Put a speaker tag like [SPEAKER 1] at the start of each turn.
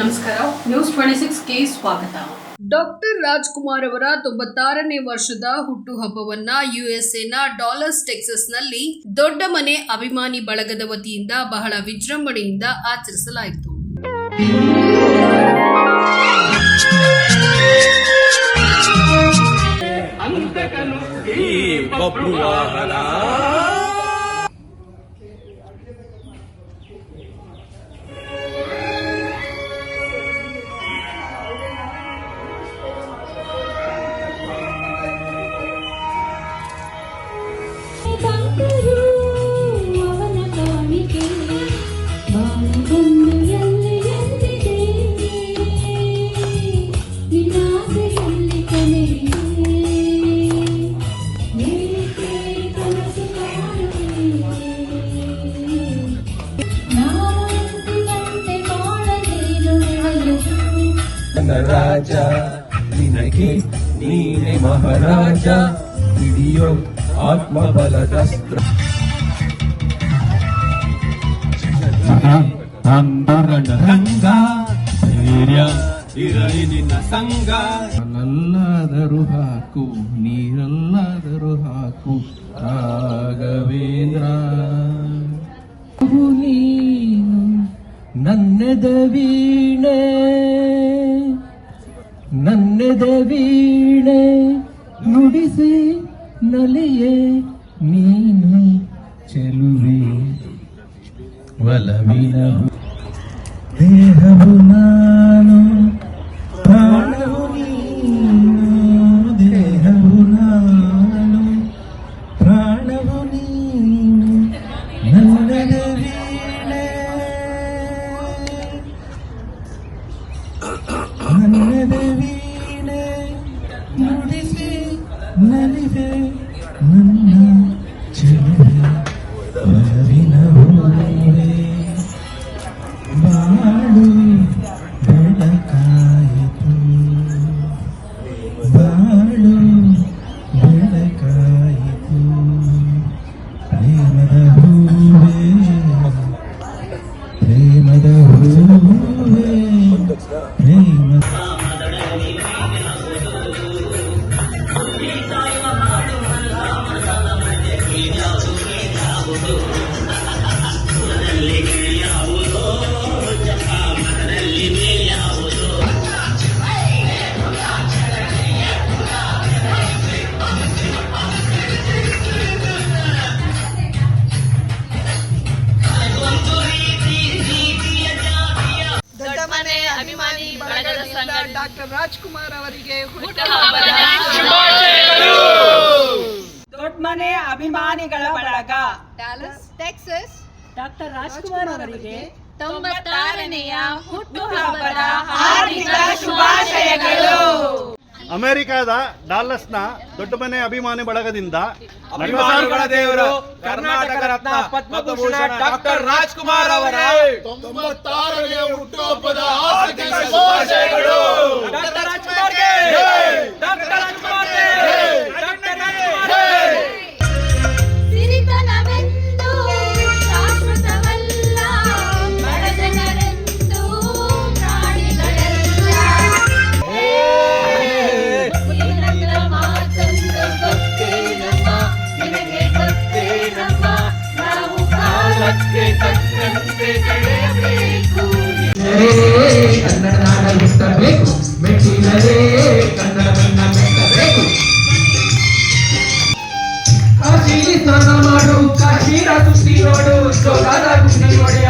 [SPEAKER 1] ನಮಸ್ಕಾರ. News twenty six ಕೆ ಸ್ವಾಗತ. ಡಾಕ್ಟರ್ ರಾಜ್ಕುಮಾರ್ ಅವರ ತೊಂಬತ್ತಾರನೇ ವರ್ಷದ ಹುಟ್ಟುಹಬ್ಬವನ್ನ ಯುಎಸ್ಎನ ಡಾಲರ್ಸ್ ಟೆಕ್ಸಸ್ನಲ್ಲಿ ದೊಡ್ಡ ಮನೆ ಅಭಿಮಾನಿ ಬಳಗದ ವತಿಯಿಂದ ಬಹಳ ವಿಜೃಂಭಣೆಯಿಂದ ಆಚರಿಸಲಾಯಿತು.
[SPEAKER 2] ಈ ನನ್ನ ರಾಜ ನಿನಗೆ ನೀನೆ ಮಹಾರಾಜ ಹಿಡಿಯೋ ಆತ್ಮಬಲದಸ್ತ್ರ ರಂಗ ಧೈರ್ಯ ಇರಲಿ ನಿನ್ನ ಸಂಗ
[SPEAKER 3] ಅಲ್ಲಲ್ಲಾದರೂ ಹಾಕು ನೀರಲ್ಲಾದರೂ ಹಾಕು ರಾಘವೇಂದ್ರ. ನೀನು ನನ್ನೆದ ವೀಣೆ. ನನ್ನೆದ ವೀಣೆ ನುಡಿಸಿ ನಲಿಯೇ ನೀನು ಚೆಲುವೆ. ಒಲವಿನ ದೇಹವು ನಾನು
[SPEAKER 4] living. ಅಭಿಮಾನಿ ಬಳಗದ ಸಂಘ ಡಾಕ್ಟರ್ ರಾಜ್ಕುಮಾರ್ ಅವರಿಗೆ
[SPEAKER 5] ದೊಡ್ಡ ಮನೆ ಅಭಿಮಾನಿಗಳ ಬಳಗ.
[SPEAKER 4] Dallas Texas.
[SPEAKER 5] ಡಾಕ್ಟರ್ ರಾಜ್ಕುಮಾರ್ ಅವರಿಗೆ
[SPEAKER 4] ತೊಂಬತ್ತಾರನೆಯ ಹುಟ್ಟುಹಬ್ಬದ
[SPEAKER 5] ಹಾರ್ದಿಕ ಶುಭಾಶಯಗಳು.
[SPEAKER 6] ಅಮೆರಿಕದ ಡಾಲಸ್ನ ದೊಡ್ಡ ಮನೆ ಅಭಿಮಾನಿ ಬಳಗದಿಂದ
[SPEAKER 2] ಅಭಿಮಾನಿಗಳ ದೇವರು ಕರ್ನಾಟಕ ರತ್ನ ಪದ್ಮಭೂಷಣ ಡಾಕ್ಟರ್ ರಾಜ್ಕುಮಾರ್ ಅವರ. ತೊಂಬತ್ತಾರನೇ ಹುಟ್ಟುಹಬ್ಬದ
[SPEAKER 3] ಕಾಶಿಲಿ ಸ್ನಾನ ಮಾಡು ಕಾಶೀರ ಸುತ್ತಿ ನೋಡು ಜೋಗಾದ ಗುಂಡಿ ನೋಡಿಯ